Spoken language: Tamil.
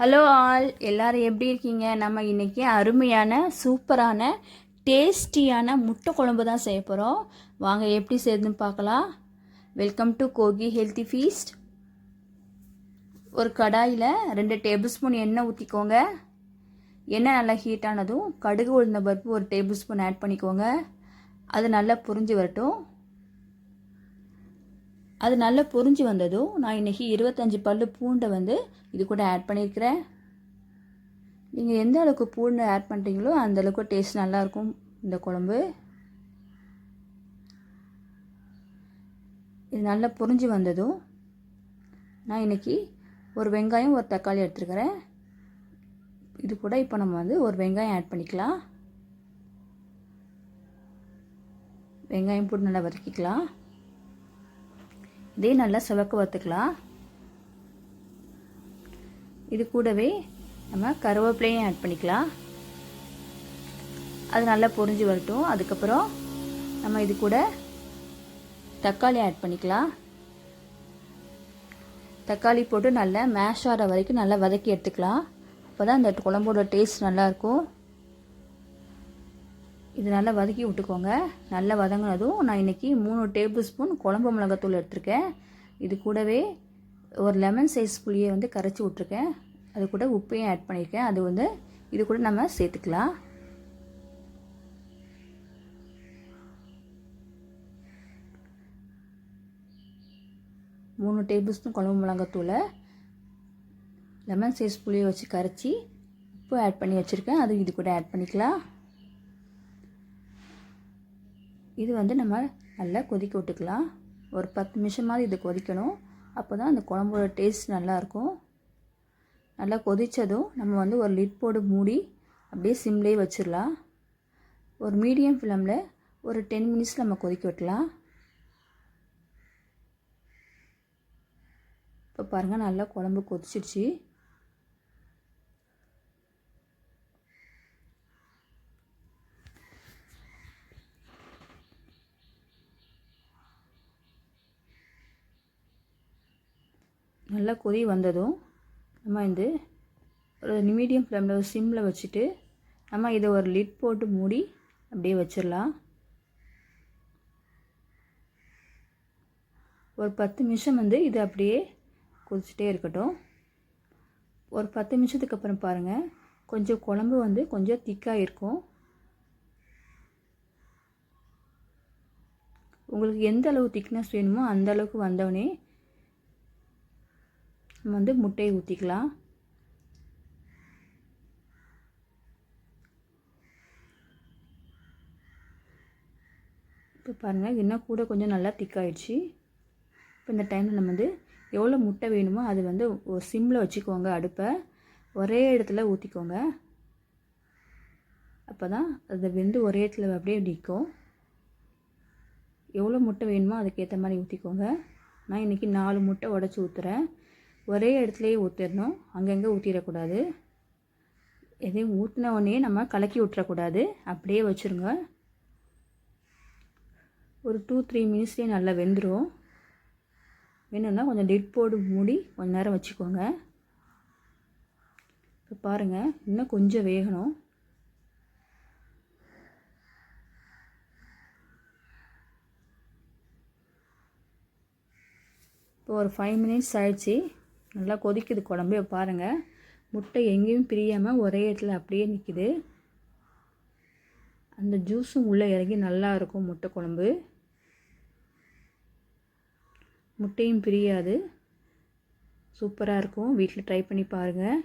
ஹலோ ஆல் எல்லோரும் எப்படி இருக்கீங்க? நம்ம இன்றைக்கி அருமையான சூப்பரான டேஸ்டியான முட்டை குழம்பு தான் செய்ய போகிறோம் வாங்க எப்படி செய்யுதுன்னு பார்க்கலாம். வெல்கம் டு கோகி ஹெல்த்தி ஃபீஸ்ட் ஒரு கடாயில் ரெண்டு டேபிள் ஸ்பூன் எண்ணெய் ஊற்றிக்கோங்க எண்ணெய் நல்லா ஹீட் ஆனதும் கடுகு உளுந்த பருப்பு ஒரு டேபிள் ஸ்பூன் ஆட் பண்ணிக்கோங்க. அது நல்லா புரிஞ்சு வரட்டும். அது நல்லா பொறிஞ்சு வந்ததும் நான் இன்றைக்கி இருபத்தஞ்சி பல் பூண்டை வந்து இது கூட ஆட் பண்ணியிருக்கிறேன் நீங்கள் எந்த அளவுக்கு பூண்டு ஆட் பண்ணுறீங்களோ அந்தளவுக்கு டேஸ்ட் நல்லாயிருக்கும் இந்த குழம்பு. இது நல்லா பொறிஞ்சு வந்ததும் நான் இன்றைக்கி ஒரு வெங்காயம் ஒரு தக்காளி எடுத்துருக்கிறேன். இது கூட இப்போ நம்ம வந்து ஒரு வெங்காயம் ஆட் பண்ணிக்கலாம். வெங்காயம் போட்டு நல்லா வதக்கிக்கலாம். இதே நல்லா சிவக்க வறுத்துக்கலாம். இது கூடவே நம்ம கருவேப்பிலையும் ஆட் பண்ணிக்கலாம். அது நல்லா பொரிஞ்சு வரட்டும். அதுக்கப்புறம் நம்ம இது கூட தக்காளி ஆட் பண்ணிக்கலாம். தக்காளி போட்டு நல்லா மேஷ் ஆகிற வரைக்கும் நல்லா வதக்கி எடுத்துக்கலாம். அப்போ தான் இந்த குழம்போட டேஸ்ட் நல்லாயிருக்கும் இது நல்லா வதக்கி விட்டுக்கோங்க. நல்லா வதங்கினதும் நான் இன்றைக்கி மூணு டேபிள் ஸ்பூன் குழம்பு மிளகாத்தூள் எடுத்திருக்கேன். இது கூடவே ஒரு லெமன் சைஸ் புளியை வந்து கரைச்சி விட்ருக்கேன் அது கூட உப்பையும் ஆட் பண்ணியிருக்கேன் அது வந்து இது கூட நம்ம சேர்த்துக்கலாம். மூணு டேபிள் ஸ்பூன் குழம்பு மிளகாத்தூளை லெமன் சைஸ் புளியை வச்சு கரைச்சி உப்பு ஆட் பண்ணி வச்சுருக்கேன். அது இது கூட ஆட் பண்ணிக்கலாம். இது வந்து நம்ம நல்லா கொதிக்க விட்டுக்கலாம். ஒரு பத்து நிமிஷமாவது இது கொதிக்கணும். அப்போ தான் அந்த குழம்போட டேஸ்ட் நல்லாயிருக்கும். நல்லா கொதித்ததும் நம்ம வந்து ஒரு லிட் போடு மூடி அப்படியே சிம்லேயே வச்சிடலாம். ஒரு மீடியம் ஃப்ளேமில் ஒரு டென் மினிட்ஸ் நம்ம கொதிக்க விட்டலாம். இப்போ பாருங்கள் நல்லா குழம்பு கொதிச்சிடுச்சு. நல்லா கொதி வந்ததும் நம்ம இந்த ஒரு மீடியம் ஃப்ளேமில் ஒரு சிம்மில் வச்சுட்டு நம்ம இதை ஒரு லிட் போட்டு மூடி அப்படியே வச்சிடலாம். ஒரு பத்து நிமிஷம் வந்து இது அப்படியே கொதிச்சுட்டே இருக்கட்டும். ஒரு பத்து நிமிஷத்துக்கு அப்புறம் பாருங்கள் கொஞ்சம் குழம்பு வந்து கொஞ்சம் திக்காக இருக்கும். உங்களுக்கு எந்த அளவு திக்னஸ் வேணுமோ அந்த அளவுக்கு வந்தவொடனே நம்ம வந்து முட்டையை ஊற்றிக்கலாம் இப்போ பாருங்கள் இன்னும் கூட கொஞ்சம் நல்லா திக்காயிடுச்சு இப்போ இந்த டைமில் நம்ம வந்து எவ்வளோ முட்டை வேணுமோ அது வந்து ஒரு சிம்மில் வச்சுக்கோங்க அடுப்பை. ஒரே இடத்துல ஊற்றிக்கோங்க அப்போ தான் அது வெந்து ஒரே இடத்துல அப்படியே நிற்கும் எவ்வளோ முட்டை வேணுமோ அதுக்கேற்ற மாதிரி ஊற்றிக்கோங்க நான் இன்றைக்கி நாலு முட்டை உடச்சி ஊற்றுறேன் ஒரே இடத்துலையே ஊற்றிடணும் அங்கங்கே ஊற்றிடக்கூடாது எதையும் ஊற்றின உடனே நம்ம கலக்கி விட்டுறக்கூடாது அப்படியே வச்சுருங்க. ஒரு டூ த்ரீ மினிட்ஸ்லேயே நல்லா வெந்துடும் வேணும்னா கொஞ்சம் லிட் போடு மூடி கொஞ்ச நேரம் வச்சுக்கோங்க. இப்போ பாருங்கள் இன்னும் கொஞ்சம் வேகணும். இப்போ ஒரு ஃபைவ் மினிட்ஸ் ஆயிடுச்சு. நல்லா கொதிக்குது குழம்பே. பாருங்கள் முட்டை எங்கேயும் பிரியாமல் ஒரே இடத்துல அப்படியே நிற்கிது அந்த ஜூஸும் உள்ளே இறங்கி நல்லா இருக்கும் முட்டை குழம்பு. முட்டையும் பிரியாது. சூப்பராக இருக்கும். வீட்டில் ட்ரை பண்ணி பாருங்கள்